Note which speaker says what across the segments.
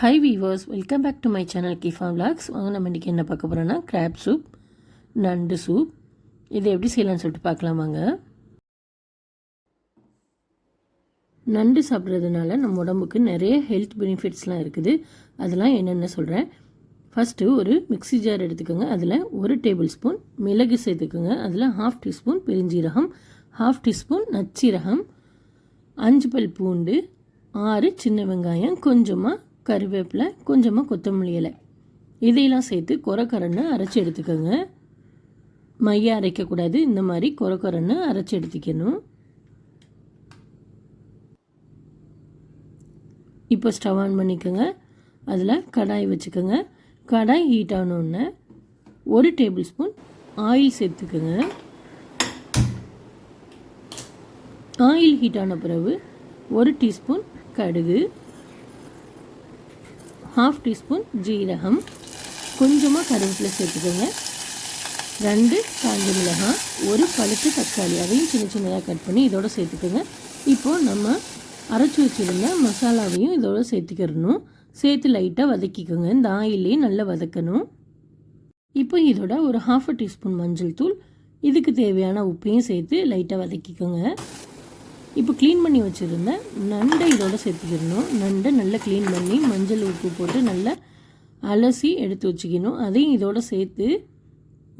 Speaker 1: Hi viewers welcome back to my channel Kifa vlogs வாங்க நம்ம இன்றைக்கி என்ன பார்க்க போகிறோன்னா கிராப் சூப் நண்டு சூப் இது எப்படி செய்யலாம்னு சொல்லிட்டு பார்க்கலாமாங்க நண்டு சாப்பிட்றதுனால நம்ம உடம்புக்கு நிறைய ஹெல்த் பெனிஃபிட்ஸ்லாம் இருக்குது. அதெல்லாம் என்னென்ன சொல்கிறேன் ஃபஸ்ட்டு ஒரு மிக்சி ஜார் எடுத்துக்கோங்க. அதில் ஒரு டேபிள் ஸ்பூன் மிளகு சேர்த்துக்கோங்க. அதில் ஹாஃப் டீஸ்பூன் பெருஞ்சீரகம் ஹாஃப் டீஸ்பூன் நச்சீரகம் அஞ்சு பல் பூண்டு ஆறு சின்ன வெங்காயம் கொஞ்சமாக கருவேப்பிலை கொஞ்சமாக கொத்தமல்லி இலை. இதையெல்லாம் சேர்த்து குறக்கரன்னு அரைச்சி எடுத்துக்கோங்க. மைய அரைக்கக்கூடாது இந்த மாதிரி குறக்கரன்னு அரைச்சி எடுத்துக்கணும். இப்போ ஸ்டவ் ஆன் பண்ணிக்கோங்க. அதில் கடாய் வச்சுக்கோங்க. கடாய் ஹீட் ஆனோடனே ஒரு டேபிள் ஸ்பூன் ஆயில் சேர்த்துக்கோங்க. ஆயில் ஹீட் ஆன பிறகு ஒரு டீஸ்பூன் கடுகு. ஹாஃப் டீஸ்பூன் ஜீரகம். கொஞ்சமாக கருவேப்பிலை சேர்த்துக்கோங்க. ரெண்டு காஞ்ச மிளகாய் ஒரு பழுத்து தக்காளி அதையும் சின்ன சின்னதாக கட் பண்ணி இதோட சேர்த்துக்கோங்க. இப்போது நம்ம அரைச்சி வச்சுருந்த மசாலாவையும் இதோட சேர்த்துக்கிறணும் சேர்த்து லைட்டாக வதக்கிக்கோங்க. இந்த ஆயிலே நல்லா வதக்கணும். இப்போ இதோட ஒரு ஹாஃப் டீஸ்பூன் மஞ்சள் தூள் இதுக்கு தேவையான உப்பையும் சேர்த்து லைட்டாக வதக்கிக்கோங்க. இப்போ க்ளீன் பண்ணி வச்சுருந்த நண்டை இதோட சேர்த்துக்கிடணும். நண்டை நல்லா க்ளீன் பண்ணி மஞ்சள் உப்பு போட்டு நல்லா அலசி எடுத்து வச்சுக்கணும். அதையும் இதோட சேர்த்து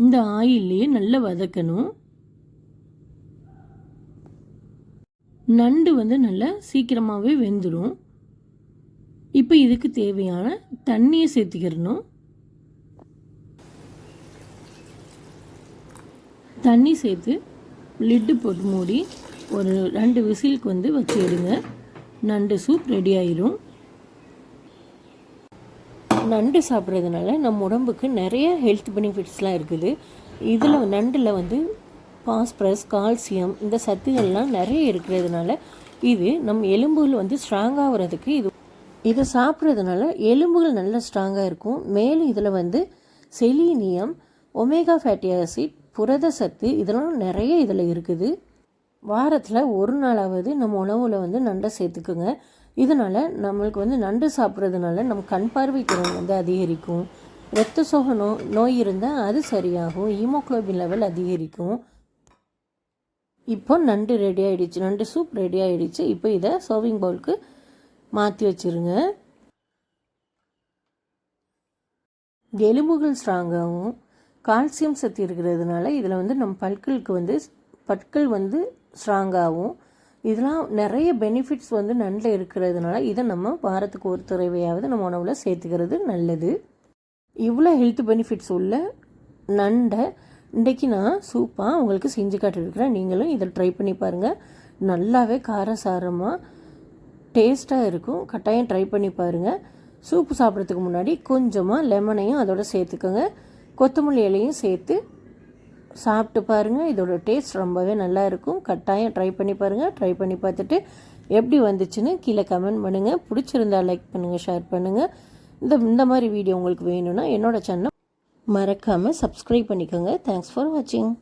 Speaker 1: இந்த ஆயில்லையே நல்லா வதக்கணும். நண்டு வந்து நல்லா சீக்கிரமாகவே வெந்துடும் இப்போ இதுக்கு தேவையான தண்ணியை சேர்த்துக்கிடணும். தண்ணி சேர்த்து லிட்டு போட்டு மூடி ஒரு ரெண்டு விசிலுக்கு வந்து வச்சு எடுங்க. நண்டு சூப் ரெடி ஆயிரும். நண்டு சாப்பிட்றதுனால நம்ம உடம்புக்கு நிறைய ஹெல்த் பெனிஃபிட்ஸ்லாம் இருக்குது. இதில் நண்டில் வந்து பாஸ்பரஸ் கால்சியம் இந்த சத்துகள்லாம் நிறைய இருக்கிறதுனால இது நம் எலும்புகள் வந்து ஸ்ட்ராங்காகிறதுக்கு இது. இதை சாப்பிட்றதுனால எலும்புகள் நல்லா ஸ்ட்ராங்காக இருக்கும். மேலும் இதில் வந்து செலீனியம் ஒமேகா ஃபேட்டி ஆசிட் புரத சத்து இதெல்லாம் நிறைய இதில் இருக்குது. வாரத்தில் ஒரு நாளாவது நம்ம உணவில் வந்து நண்டை சேர்த்துக்குங்க. இதனால் நம்மளுக்கு வந்து நண்டு சாப்பிட்றதுனால நம்ம கண் பார்வை திறன் வந்து அதிகரிக்கும். இரத்த சோக நோ நோய் இருந்தால் அது சரியாகும். ஹீமோக்ளோபின் லெவல் அதிகரிக்கும். இப்போ நண்டு ரெடி ஆகிடுச்சு நண்டு சூப் ரெடி ஆகிடுச்சு இப்போ இதை சர்விங் பவுலுக்கு மாற்றி வச்சுருங்க. எலும்புகள் ஸ்ட்ராங்காகவும் கால்சியம் சத்து இருக்கிறதுனால இதில் வந்து நம்ம பற்களுக்கு வந்து பற்கள் வந்து ஸ்ட்ராங்காகவும் இதெல்லாம் நிறைய பெனிஃபிட்ஸ் வந்து நண்டில் இருக்கிறதுனால இதை நம்ம வாரத்துக்கு ஒரு தடவையாவது நம்ம உணவில் சேர்த்துக்கிறது நல்லது. இவ்வளோ ஹெல்த் பெனிஃபிட்ஸ் உள்ள நண்டை இன்றைக்கி நான் சூப்பாக உங்களுக்கு செஞ்சு காட்டிருக்கிறேன் நீங்களும் இதை ட்ரை பண்ணி பாருங்கள் நல்லாவே காரசாரமாக டேஸ்ட்டாக இருக்கும். கட்டாயம் ட்ரை பண்ணி பாருங்கள் சூப்பு சாப்பிட்றதுக்கு முன்னாடி கொஞ்சமாக லெமனையும் அதோட சேர்த்துக்கோங்க. கொத்தமல்லி இலையும் சேர்த்து சாப்பிட்டு பாருங்கள் இதோட டேஸ்ட் ரொம்பவே நல்லா இருக்கும். கட்டாயம் ட்ரை பண்ணி பாருங்கள் ட்ரை பண்ணி பார்த்துட்டு எப்படி வந்துச்சுன்னு கீழே கமெண்ட் பண்ணுங்கள் பிடிச்சிருந்தா லைக் பண்ணுங்கள் ஷேர் பண்ணுங்கள் இந்த இந்த மாதிரி வீடியோ உங்களுக்கு வேணும்னா என்னோடய சேனல் மறக்காமல் சப்ஸ்கிரைப் பண்ணிக்கோங்க. தேங்க்ஸ் ஃபார் வாட்சிங்